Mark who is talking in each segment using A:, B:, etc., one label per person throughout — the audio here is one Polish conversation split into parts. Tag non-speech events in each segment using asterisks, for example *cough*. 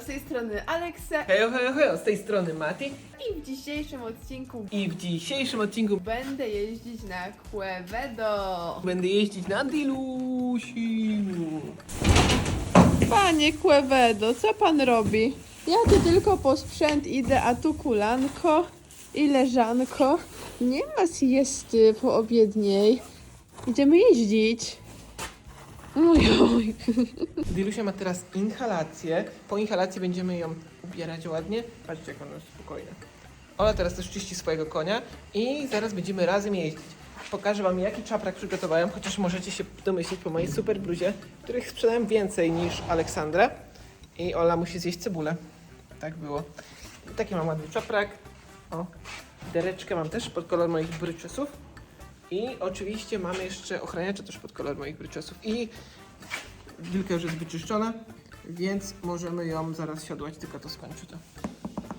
A: z tej strony Aleksa
B: Hejo, hejo, hejo, z tej strony Mati
A: i w dzisiejszym odcinku
B: i w dzisiejszym odcinku
A: będę jeździć na Quevedo.
B: będę jeździć na Dilusiu.
A: Panie Quevedo, co pan robi? Ja tu tylko po sprzęt idę, a tu kulanko i leżanko. Nie ma siesty po obiedniej. Idziemy jeździć. Ojoj.
B: Dilusia ma teraz inhalację. Po inhalacji będziemy ją ubierać ładnie. Patrzcie, jak ona jest spokojna. Ola teraz też czyści swojego konia i zaraz będziemy razem jeździć. Pokażę wam, jaki czaprak przygotowałem, chociaż możecie się domyślić po mojej super bluzie, których sprzedałem więcej niż Aleksandra. I Ola musi zjeść cebulę. Tak było. I taki mam ładny czaprak. O, dereczkę mam też pod kolor moich bryczesów. I oczywiście mamy jeszcze ochraniacze też pod kolor moich bryczesów. I wilka już jest wyczyszczona, więc możemy ją zaraz siodłać, tylko to skończy to.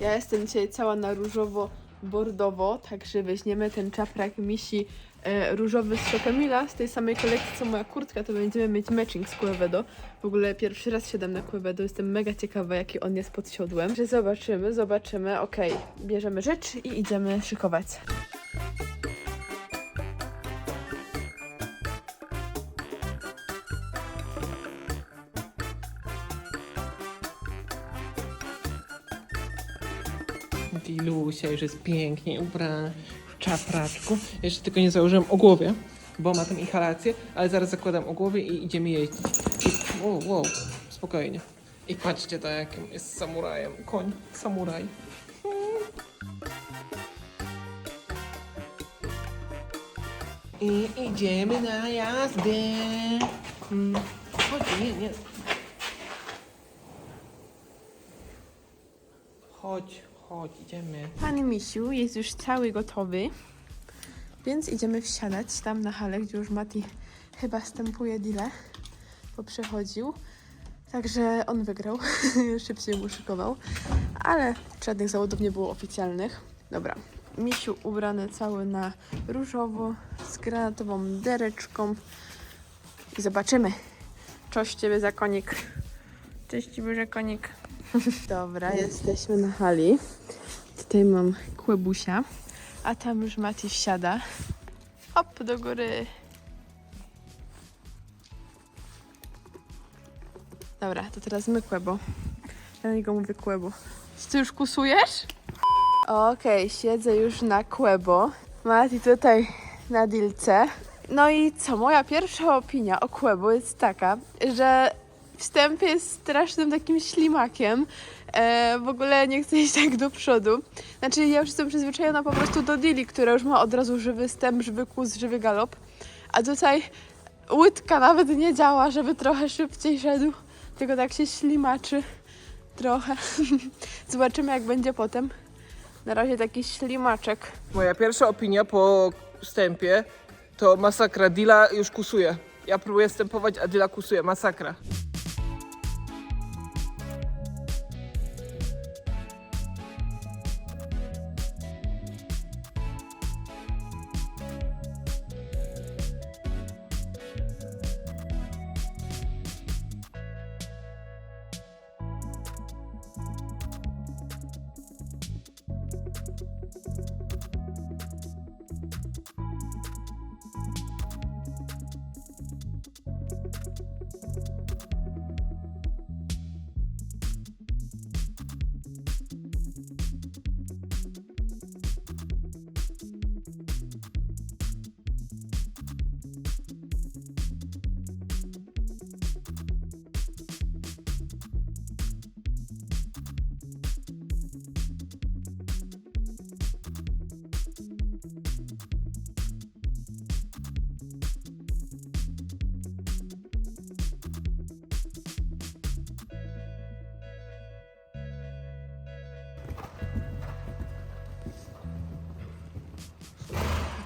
A: Ja jestem dzisiaj cała na różowo-bordowo, także weźmiemy ten czaprak misi e, różowy z Chocamila, z tej samej kolekcji co moja kurtka, to będziemy mieć matching z Quevedo. W ogóle pierwszy raz siadam na Quevedo, jestem mega ciekawa jaki on jest pod siodłem. Że zobaczymy, zobaczymy, okej, bierzemy rzecz i idziemy szykować.
B: Dilusia już jest pięknie ubrana w czapraczku. Jeszcze tylko nie założyłem o głowie, bo ma tam inhalację, ale zaraz zakładam o głowie i idziemy jeździć. I, wow, wow, spokojnie. I patrzcie to jakim jest samurajem. Koń, samuraj. I idziemy na jazdę. Mm, Chodź, nie, nie. Chodź, chodź, idziemy.
A: Pan Misiu jest już cały gotowy, więc idziemy wsiadać tam na halę, gdzie już Mati chyba stępuje deale, bo przechodził. Także on wygrał, *laughs* szybciej mu szykował, ale żadnych zawodów nie było oficjalnych. Dobra, Misiu ubrany cały na różowo, z granatową dereczką i zobaczymy. Cześć ciebie zakonik. Cześć ciebie zakonik. *laughs* Dobra, jesteśmy na hali. Tutaj mam kłebusia, a tam już Mati wsiada. Hop, do góry. Dobra, to teraz my kłebo. Ja na niego mówię kłebo. Ty już kusujesz? Okej, siedzę już na kłebo. Mati tutaj na dilce. No i co, moja pierwsza opinia o kłebo jest taka, że wstęp jest strasznym takim ślimakiem. E, w ogóle nie chcę iść tak do przodu. Znaczy, ja już jestem przyzwyczajona po prostu do Dili, która już ma od razu żywy stęp, żywy kłus, żywy galop. A tutaj łydka nawet nie działa, żeby trochę szybciej szedł, tylko tak się ślimaczy trochę. *laughs* Zobaczymy, jak będzie potem. Na razie taki ślimaczek.
B: Moja pierwsza opinia po wstępie to masakra. Dila już kusuje. Ja próbuję stępować, a Dila kusuje. Masakra.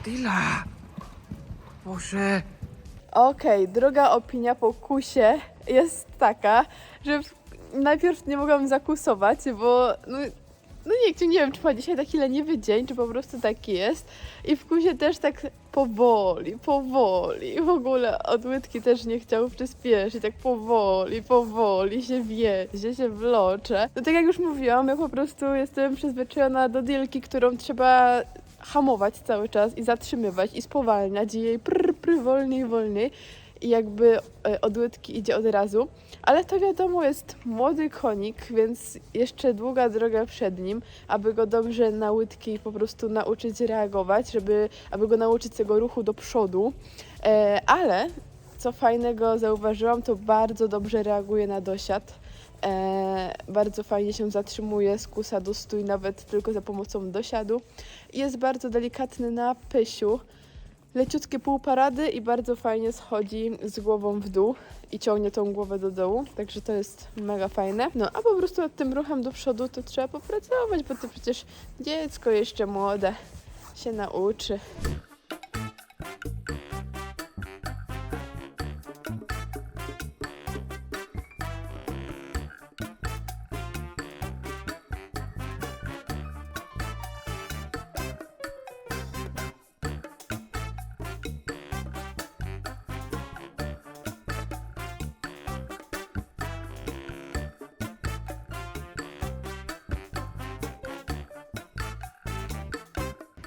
B: Dila! Boże!
A: Okej, druga opinia po kusie jest taka, że najpierw nie mogłam zakusować, bo no, no nie, nie wiem, czy ma dzisiaj taki leniwy dzień, czy po prostu taki jest. I w kusie też tak powoli, powoli. W ogóle od łydki też nie chciał przyspieszyć, tak powoli, powoli się wiezie, się wlocze. No tak jak już mówiłam, ja po prostu jestem przyzwyczajona do dilki, którą trzeba hamować cały czas i zatrzymywać i spowalniać i jej prr, prr, wolniej, wolniej. I jakby e, od łydki idzie od razu. Ale to wiadomo, jest młody konik, więc jeszcze długa droga przed nim, aby go dobrze na łydki po prostu nauczyć reagować, żeby, aby go nauczyć tego ruchu do przodu. E, ale co fajnego zauważyłam, to bardzo dobrze reaguje na dosiad. E, bardzo fajnie się zatrzymuje, skusa do stój nawet tylko za pomocą dosiadu. Jest bardzo delikatny na pysiu. Leciutkie półparady i bardzo fajnie schodzi z głową w dół i ciągnie tą głowę do dołu, także to jest mega fajne. No a po prostu nad tym ruchem do przodu to trzeba popracować, bo to przecież dziecko jeszcze młode się nauczy.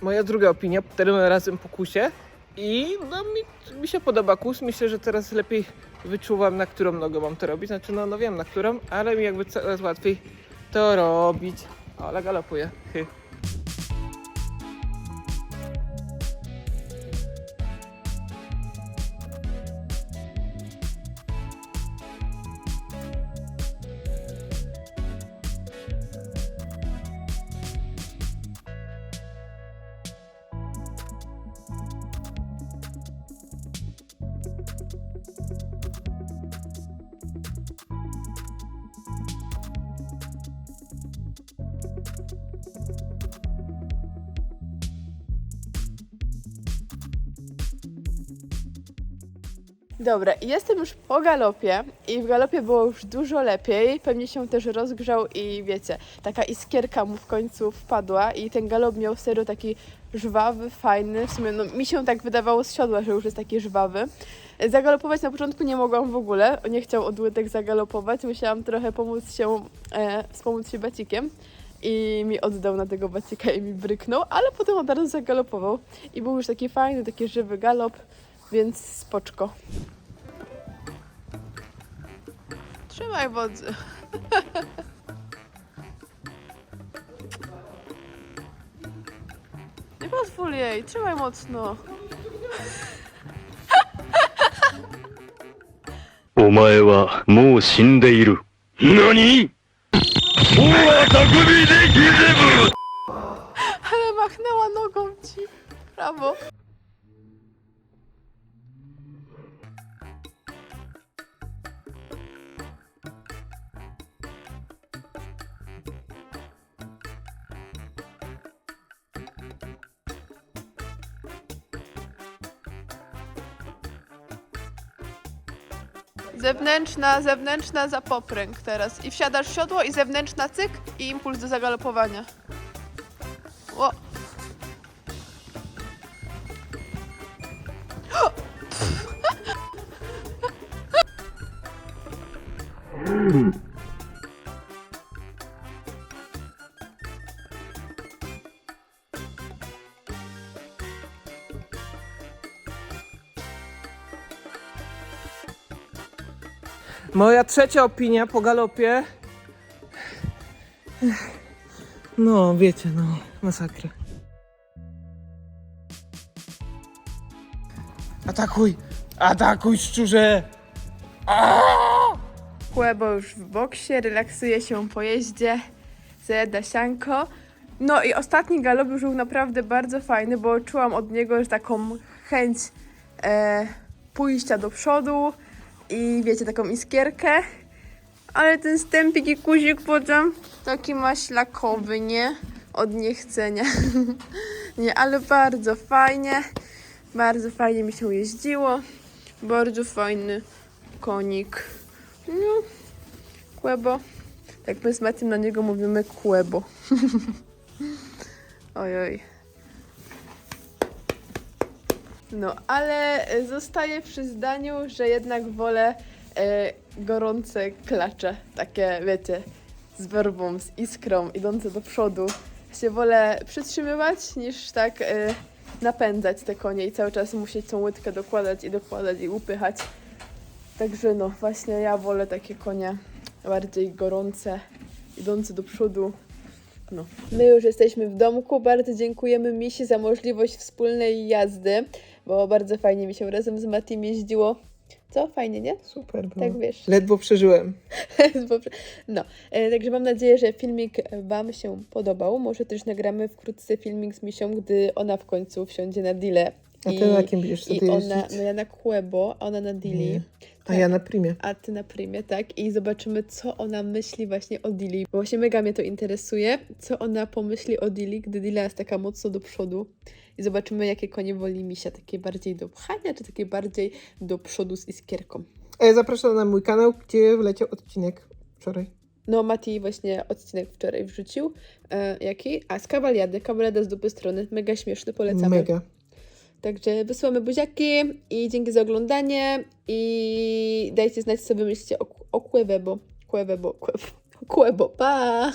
B: Moja druga opinia, tym razem po kusie. I no, mi, mi się podoba kus. Myślę, że teraz lepiej wyczuwam, na którą nogę mam to robić. Znaczy, no, no wiem na którą, ale mi jakby coraz łatwiej to robić. O, ale galopuje. Hy.
A: Dobra, jestem już po galopie i w galopie było już dużo lepiej. Pewnie się też rozgrzał i wiecie, taka iskierka mu w końcu wpadła i ten galop miał serio taki żwawy, fajny. W sumie no, mi się tak wydawało z siodła, że już jest taki żwawy. Zagalopować na początku nie mogłam w ogóle. Nie chciał od łydek zagalopować. Musiałam trochę pomóc się, e, wspomóc się bacikiem. I mi oddał na tego bacika i mi bryknął, ale potem od razu zagalopował. I był już taki fajny, taki żywy galop, więc spoczko. Trzymaj wodzy. *laughs* Nie pozwól jej, trzymaj mocno. *laughs*
C: お前はもう死んでいる。何大は匠でギゼブ *laughs*
A: Ale machnęła nogą ci. Brawo. Zewnętrzna, zewnętrzna za popręg teraz. I wsiadasz w siodło i zewnętrzna cyk i impuls do zagalopowania. O!
B: Moja trzecia opinia po galopie. No, wiecie, no, masakra. Atakuj! Atakuj, szczurze!
A: Kłebo już w boksie, relaksuje się po jeździe, zjada sianko. No i ostatni galop już był naprawdę bardzo fajny, bo czułam od niego już taką chęć e, pójścia do przodu i wiecie, taką iskierkę. Ale ten stępik i guzik potem taki maślakowy, nie? Od niechcenia. *laughs* nie, ale bardzo fajnie. Bardzo fajnie mi się jeździło. Bardzo fajny konik. No, Kłebo. Tak my z Matim na niego mówimy kłebo. *laughs* Ojoj. No, ale zostaję przy zdaniu, że jednak wolę e, gorące klacze. Takie, wiecie, z werbą, z iskrą, idące do przodu. Się wolę przytrzymywać, niż tak e, napędzać te konie i cały czas musieć tą łydkę dokładać i dokładać i upychać. Także no, właśnie ja wolę takie konie bardziej gorące, idące do przodu. No. My już jesteśmy w domku. Bardzo dziękujemy Misi za możliwość wspólnej jazdy, bo bardzo fajnie mi się razem z Matim jeździło. Co? Fajnie, nie?
B: Super było.
A: Tak wiesz.
B: Ledwo przeżyłem. *laughs*
A: No, e, także mam nadzieję, że filmik Wam się podobał. Może też nagramy wkrótce filmik z Misią, gdy ona w końcu wsiądzie na Dile.
B: A ty na kim będziesz
A: I
B: wtedy
A: ona,
B: jeździć?
A: no ja na Quebo, a ona na Dili.
B: Nie. A ja na primie.
A: A ty na primie, tak? I zobaczymy, co ona myśli właśnie o Dili. Bo właśnie mega mnie to interesuje, co ona pomyśli o Dili, gdy Dila jest taka mocno do przodu. I zobaczymy, jakie konie woli Misia. Takie bardziej do pchania, czy takie bardziej do przodu z iskierką.
B: A ja zapraszam na mój kanał, gdzie wleciał odcinek wczoraj.
A: No, Mati właśnie odcinek wczoraj wrzucił. E, jaki? A, z kawaliady. Kawaliada z dupy strony. Mega śmieszny, polecamy.
B: Mega.
A: Także wysyłamy buziaki i dzięki za oglądanie i dajcie znać, co myślicie o, o Quebebo. Quebebo, Quebo. Quebo, pa!